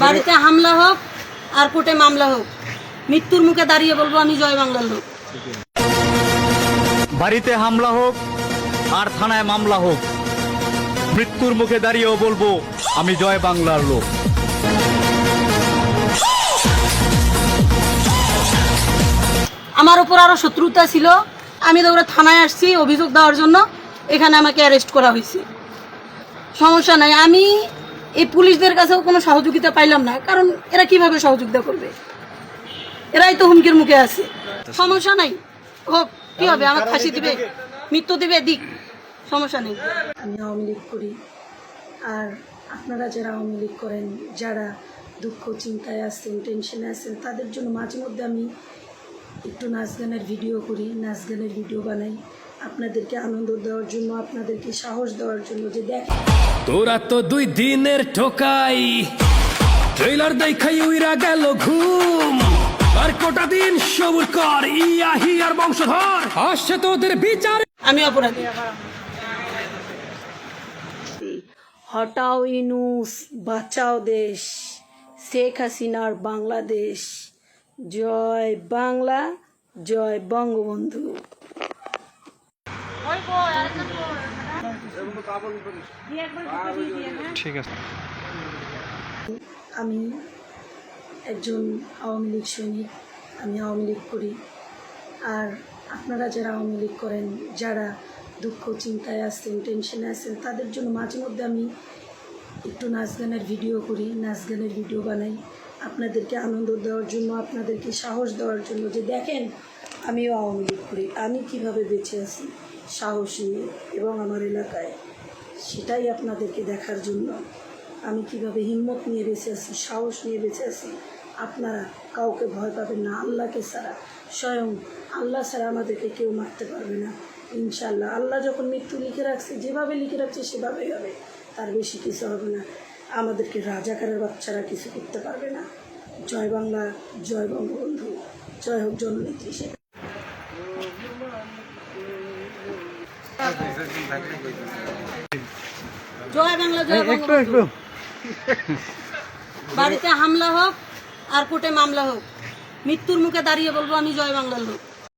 বাড়িতে হামলা হোক আর কোর্টে মামলা হোক মৃত্যুর মুখে দাঁড়িয়ে বলব আমি জয় বাংলার লোক। বাড়িতে হামলা হোক আর থানায় মামলা হোক মৃত্যুর মুখে দাঁড়িয়েও বলব আমি জয় বাংলার লোক। আমার উপর আরও শত্রুতা ছিল। আমি দৌড়ে থানায় আসছি অভিযোগ দেওয়ার জন্য। এখানে আমাকে অ্যারেস্ট করা হয়েছে। সমস্যা নাই। আমি এই পুলিশদের কাছেও কোনো সহযোগিতা পাইলাম না, কারণ এরা কীভাবে সহযোগিতা করবে? এরাই তো হুমকির মুখে আছে। সমস্যা নাই। হোক, কি হবে? আমার ফাঁসি দিবে, মৃত্যু দিবে, দিক। সমস্যা নেই। আমি আওয়ামী লীগ করি। আর আপনারা যারা আওয়ামী লীগ করেন, যারা দুঃখ, চিন্তায় আছেন টেনশনে আছেন, তাদের জন্য মাঝে মধ্যে আমি একটু নাচ গানের ভিডিও করি, নাচ গানের ভিডিও বানাই। আপনাদেরকে আনন্দ দেওয়ার জন্য, আপনাদেরকে সাহস দেওয়ার জন্য যে দেখ তোরা তো দুই দিনের ঠোকাই। ট্রেলার দেখাই উইরা গেল ঘুম। আর কোটা দিন সবুর কর ইয়াহি আর বংশধর। আসছে তোদের বিচার। আমি অপরাধী। হটাও ইনুস বাঁচাও দেশ। শেখ হাসিনার বাংলাদেশ। জয় বাংলা জয় বঙ্গবন্ধু। আমি একজন আওয়ামী লীগ সৈনিক আমি আওয়ামী লীগ করি। আর আপনারা যারা আওয়ামী লীগ করেন যারা দুঃখ চিন্তায় আছেন টেনশনে আছেন তাদের জন্য মাঝে মধ্যে আমি একটু নাচ গানের ভিডিও করি নাচ গানের ভিডিও বানাই। আপনাদেরকে আনন্দ দেওয়ার জন্য আপনাদেরকে সাহস দেওয়ার জন্য যে দেখেন আমিও আওয়ামী লীগ করি। আমি কীভাবে বেঁচে আছি, সাহস নিয়ে এবং আমার এলাকায়, সেটাই আপনাদেরকে দেখার জন্য। আমি কীভাবে হিম্মত নিয়ে বেঁচে আছি, সাহস নিয়ে বেঁচে আছি, আপনারা কাউকে ভয় পাবেন না। আল্লাহকে ছাড়া, স্বয়ং আল্লাহ ছাড়া আমাদেরকে কেউ মারতে পারবে না। ইনশাল্লাহ আল্লাহ যখন মৃত্যু লিখে রাখছে, যেভাবে লিখে রাখছে, সেভাবেই হবে। তার বেশি কিছু হবে না। আমাদেরকে রাজাকারের বাচ্চারা কিছু করতে পারবে না। জয় বাংলা, জয় বঙ্গবন্ধু। জয় হোক জননেত্রী জয় বাংলা জয় বঙ্গবন্ধু বাড়িতে হামলা হোক আর কোর্টে মামলা হোক মৃত্যুর মুখে দাঁড়িয়ে বলব আমি জয় বাংলার লোক।